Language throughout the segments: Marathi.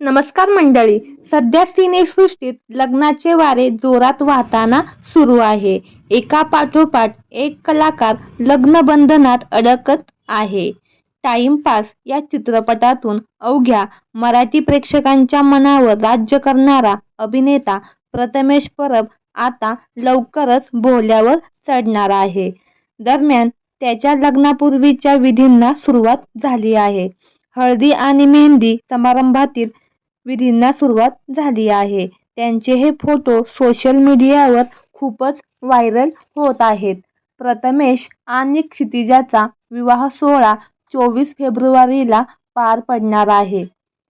नमस्कार मंडळी सध्या सिनेसृष्टीत लग्नाचे वारे जोरात वाहताना सुरू आहे. एका पाठोपाठ एक कलाकार लग्न बंधनात अडकत आहे. टाइमपास या चित्रपटातून अवघ्या मराठी प्रेक्षकांच्या मनावर राज्य करणारा अभिनेता प्रथमेश परब आता लवकरच बोहल्यावर चढणार आहे. दरम्यान त्याच्या लग्नापूर्वीच्या विधींना सुरुवात झाली आहे. हळदी आणि मेहंदी समारंभातील विधींना सुरुवात झाली आहे. त्यांचे हे फोटो सोशल मीडियावर खूपच व्हायरल होत आहेत. प्रथमेश आणि क्षितिजाचा विवाह सोहळा चोवीस फेब्रुवारीला पार पडणार आहे.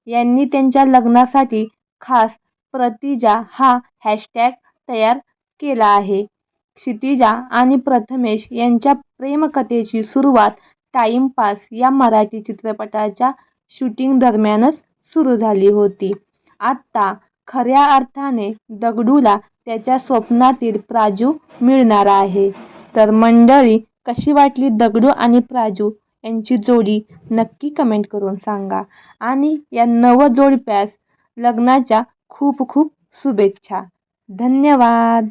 यांनी त्यांच्या लग्नासाठी खास प्रतिजा हा हॅशटॅग तयार केला आहे. क्षितिजा आणि प्रथमेश यांच्या प्रेमकथेची सुरुवात टाईमपास या मराठी चित्रपटाच्या शूटिंग दरम्यानच सुरू झाली होती. आत्ता खऱ्या अर्थाने दगडूला त्याच्या स्वप्नातील प्राजू मिळणार आहे. तर मंडळी कशी वाटली दगडू आणि प्राजू? यांची जोडी नक्की कमेंट करून सांगा. आणि या नवजोडप्यास लग्नाच्या खूप खूप शुभेच्छा. धन्यवाद!